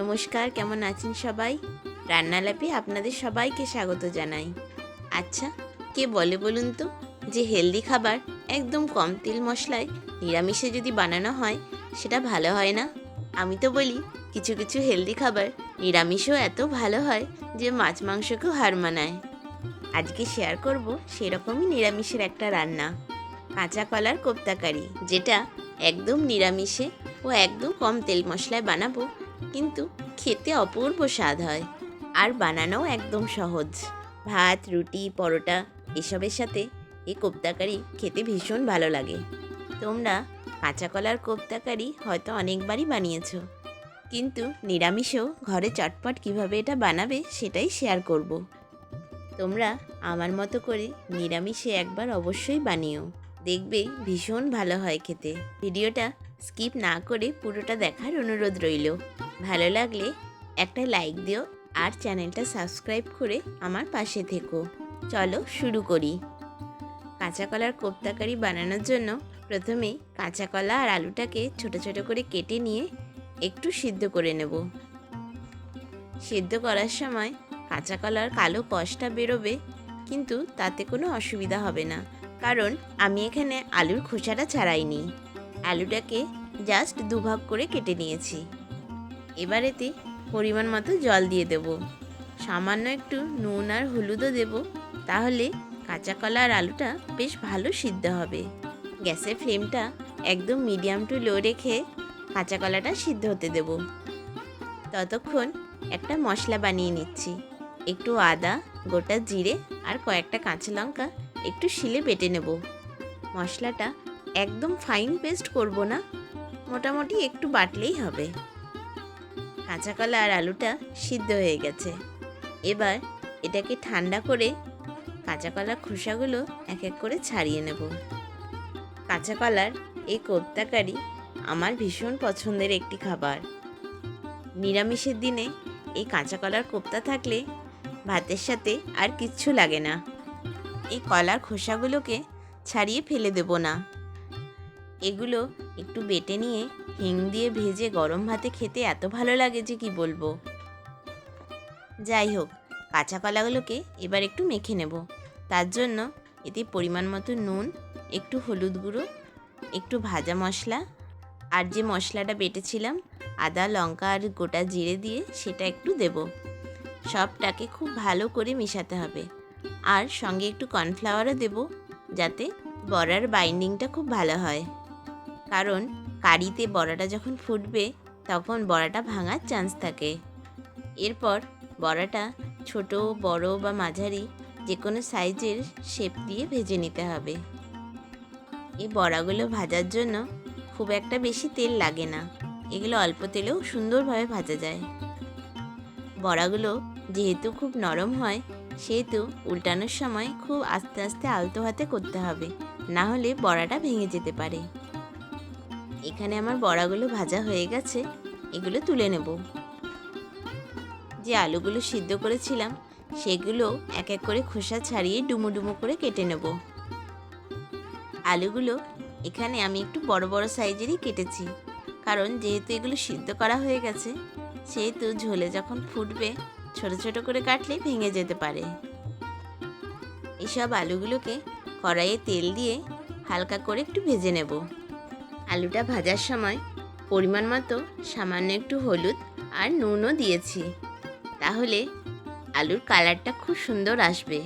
নমস্কার, কেমন আছেন সবাই? রান্নালাপে আপনাদের সবাইকে স্বাগত জানাই। আচ্ছা কে বলে বলুন তো যে হেলদি খাবার একদম কম তেল মশলায় নিরামিষে যদি বানানো হয়, সেটা ভালো হয় না? আমি তো বলি, কিছু কিছু হেলদি খাবার নিরামিষও এত ভালো হয় যে মাছ মাংসকেও হার মানায়। আজকে শেয়ার করব সেরকমই নিরামিষের একটা রান্না। কাঁচা কলার কোপ্তাকারি, যেটা একদম নিরামিষে ও একদম কম তেল মশলায় বানাবো কিন্তু খেতে অপূর্ব স্বাদ হয়। আর বানানোও একদম সহজ। ভাত, রুটি, পরোটা এসবের সাথে এই কোপ্তাকারি খেতে ভীষণ ভালো লাগে। তোমরা কাঁচা কলার কোপ্তাকারি হয়তো অনেকবারই বানিয়েছো। কিন্তু নিরামিষেও ঘরে চটপট কীভাবে এটা বানাবে সেটাই শেয়ার করব। তোমরা আমার মতো করে নিরামিষে একবার অবশ্যই বানিও। দেখবে ভীষণ ভালো হয় খেতে। ভিডিওটা স্কিপ না করে পুরোটা দেখার অনুরোধ রইল। ভালো লাগলে একটা লাইক দিও আর চ্যানেলটা সাবস্ক্রাইব করে আমার পাশে থেকো। চলো শুরু করি। কাঁচা কলার কোপ্তাকারি বানানোর জন্য প্রথমে কাঁচা কলা আর আলুটাকে ছোট ছোট করে কেটে নিয়ে একটু সিদ্ধ করে নেব। সিদ্ধ করার সময় কাঁচা কলার কালো কষটা বেরোবে, কিন্তু তাতে কোনো অসুবিধা হবে না। কারণ আমি এখানে আলুর খোসাটা ছাড়াইনি। আলুটাকে জাস্ট দুভাগ করে কেটে নিয়েছি। এবার এতে পরিমাণ মতো জল দিয়ে দেব। সামান্য একটু নুন আর হলুদও দেব, তাহলে কাঁচা কলা আর আলুটা বেশ ভালো সিদ্ধ হবে। গ্যাসের ফ্লেমটা একদম মিডিয়াম টু লো রেখে কাঁচা কলাটা সিদ্ধ হতে দেব। ততক্ষণ একটা মশলা বানিয়ে নিচ্ছি। একটু আদা, গোটা জিরে আর কয়েকটা কাঁচা লঙ্কা একটু শিলে বেটে নেব। মশলাটা একদম ফাইন পেস্ট করব না, মোটামুটি একটু বাটলেই হবে। কাঁচা কলা আর আলুটা সিদ্ধ হয়ে গেছে। এবার এটাকে ঠান্ডা করে কাঁচা কলার খোসাগুলো এক এক করে ছাড়িয়ে নেব। কাঁচা কলার এই কোপ্তাকারি আমার ভীষণ পছন্দের একটি খাবার। নিরামিষের দিনে এই কাঁচা কলার কোপ্তা থাকলে ভাতের সাথে আর কিচ্ছু লাগে না। এই কলার খোসাগুলোকে ছাড়িয়ে ফেলে দেব না। এগুলো একটু বেটে নিয়ে হিং দিয়ে ভেজে গরম ভাতে খেতে এত ভালো লাগে যে কি বলব। যাই হোক, কাঁচা কলাগুলোকে এবার একটু মেখে নেব। তার জন্য এতে পরিমাণ মতো নুন, একটু হলুদ গুঁড়ো, একটু ভাজা মশলা আর যে মশলাটা বেটেছিলাম, আদা, লঙ্কা আর গোটা জিরে দিয়ে সেটা একটু দেব। সবটাকে খুব ভালো করে মেশাতে হবে। আর সঙ্গে একটু কর্নফ্লাওয়ারও দেব, যাতে বড়ার বাইন্ডিংটা খুব ভালো হয়। কারণ কারিতে বড়াটা যখন ফুটবে, তখন বড়াটা ভাঙার চান্স থাকে। এরপর বড়াটা ছোট, বড় বা মাঝারি যে কোনো সাইজের শেপ দিয়ে ভেজে নিতে হবে। এই বড়াগুলো ভাজার জন্য খুব একটা বেশি তেল লাগে না। এগুলো অল্প তেলেও সুন্দরভাবে ভাজা যায়। বড়াগুলো যেহেতু খুব নরম হয় সেহেতু উল্টানোর সময় খুব আস্তে আস্তে আলতো হাতে করতে হবে, না হলে বড়াটা ভেঙে যেতে পারে। এখানে আমার বড়াগুলো ভাজা হয়ে গেছে, এগুলো তুলে নেব। যে আলুগুলো সিদ্ধ করেছিলাম, সেগুলো এক এক করে খোসা ছাড়িয়ে ডুমো ডুমো করে কেটে নেব। আলুগুলো এখানে আমি একটু বড় বড় সাইজেরই কেটেছি, কারণ যেহেতু এগুলো সিদ্ধ করা হয়ে গেছে, সেহেতু ঝোলে যখন ফুটবে ছোট ছোট করে কাটলে ভেঙে যেতে পারে। এসব আলুগুলোকে কড়াইয়ে তেল দিয়ে হালকা করে একটু ভেজে নেব। আলুটা ভাজার সময় পরিমাণ মতো সামান্য একটু হলুদ আর নুনও দিয়েছি। তাহলে আলুর কালারটা খুব সুন্দর আসবে।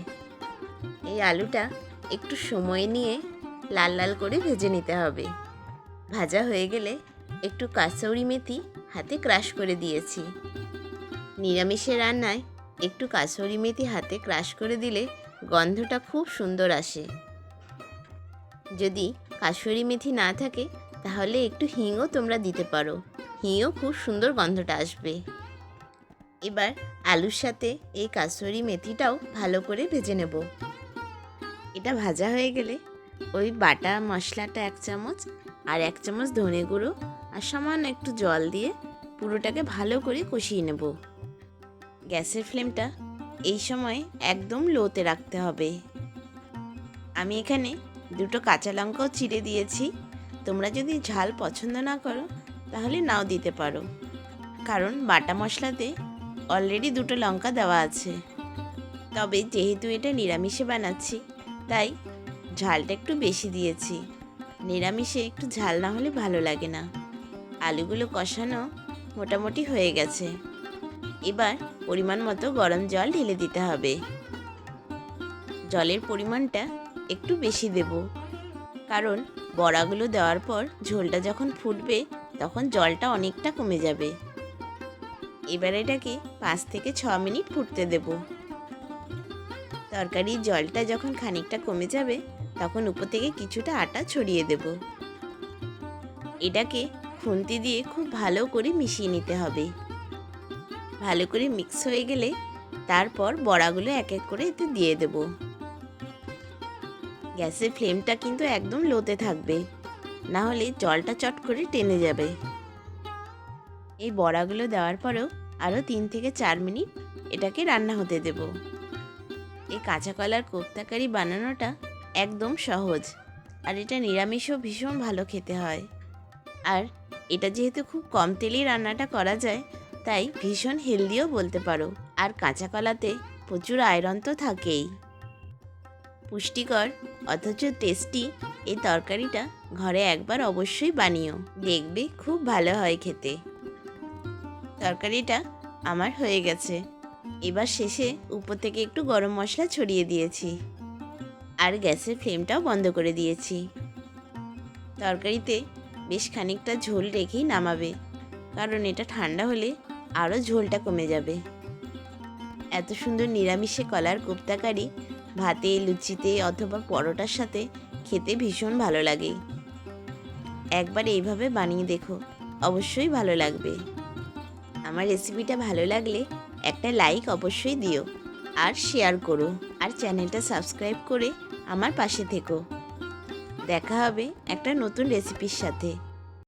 এই আলুটা একটু সময় নিয়ে লাল লাল করে ভেজে নিতে হবে। ভাজা হয়ে গেলে একটু কাসৌরি মেথি হাতে ক্রাশ করে দিয়েছি। নিরামিষের রান্নায় একটু কাসৌরি মেথি হাতে ক্রাশ করে দিলে গন্ধটা খুব সুন্দর আসে। যদি কাসুরি মেথি না থাকে, তাহলে একটু হিংও তোমরা দিতে পারো। হিংও খুব সুন্দর গন্ধটা আসবে। এবার আলুর সাথে এই কাসুরি মেথিটাও ভালো করে ভেজে নেব। এটা ভাজা হয়ে গেলে ওই বাটা মশলাটা এক চামচ আর এক চামচ ধনে গুঁড়ো আর সামান্য একটু জল দিয়ে পুরোটাকে ভালো করে কষিয়ে নেব। গ্যাসের ফ্লেমটা এই সময় একদম লোতে রাখতে হবে। আমি এখানে দুটো কাঁচা লঙ্কাও চিড়ে দিয়েছি। তোমরা যদি ঝাল পছন্দ না করো, তাহলে নাও দিতে পারো। কারণ বাটা মশলাতে অলরেডি দুটো লঙ্কা দেওয়া আছে। তবে যেহেতু এটা নিরামিষে বানাচ্ছি, তাই ঝালটা একটু বেশি দিয়েছি। নিরামিষে একটু ঝাল না হলে ভালো লাগে না। আলুগুলো কষানো মোটামুটি হয়ে গেছে। এবার পরিমাণ মতো গরম জল ঢেলে দিতে হবে। জলের পরিমাণটা একটু বেশি দেব। কারণ বড়াগুলো দেওয়ার পর ঝোলটা যখন ফুটবে, তখন জলটা অনেকটা কমে যাবে। এবার এটাকে পাঁচ থেকে ছ মিনিট ফুটতে দেব। তরকারির জলটা যখন খানিকটা কমে যাবে, তখন উপর থেকে কিছুটা আটা ছড়িয়ে দেব। এটাকে খুন্তি দিয়ে খুব ভালো করে মিশিয়ে নিতে হবে। ভালো করে মিক্স হয়ে গেলে তারপর বড়াগুলো এক এক করে এতে দিয়ে দেব। গ্যাসের ফ্লেমটা কিন্তু একদম লোতে থাকবে, না হলে জলটা চট করে টেনে যাবে। এই বড়াগুলো দেওয়ার পরেও আরও তিন থেকে চার মিনিট এটাকে রান্না হতে দেব। এই কাঁচা কলার কোপ্তাকারি বানানোটা একদম সহজ আর এটা নিরামিষও ভীষণ ভালো খেতে হয়। আর এটা যেহেতু খুব কম তেলেই রান্নাটা করা যায় তাই ভীষণ হেলদিও বলতে পারো। আর কাঁচা কলাতে প্রচুর আয়রন তো থাকেই। পুষ্টিকর, অথচ টেস্টি এই তরকারিটা ঘরে একবার অবশ্যই বানিও। দেখবে খুব ভালো হয় খেতে। তরকারিটা আমার হয়ে গেছে। এবার শেষে উপর থেকে একটু গরম মশলা ছড়িয়ে দিয়েছি। আর গ্যাসের ফ্লেমটাও বন্ধ করে দিয়েছি। তরকারিতে বেশ খানিকটা ঝোল রেখেই নামাবে। কারণ এটা ঠান্ডা হলে আরও ঝোলটা কমে যাবে। এত সুন্দর নিরামিষে কলার কোপ্তাকারি, ভাতে, লুচিতে অথবা পরোটার সাথে খেতে ভীষণ ভালো লাগে। একবার এইভাবে বানিয়ে দেখো, অবশ্যই ভালো লাগবে। আমার রেসিপিটা ভালো লাগলে একটা লাইক অবশ্যই দিও, আর শেয়ার করো, আর চ্যানেলটা সাবস্ক্রাইব করে আমার পাশে থেকো। দেখা হবে একটা নতুন রেসিপির সাথে।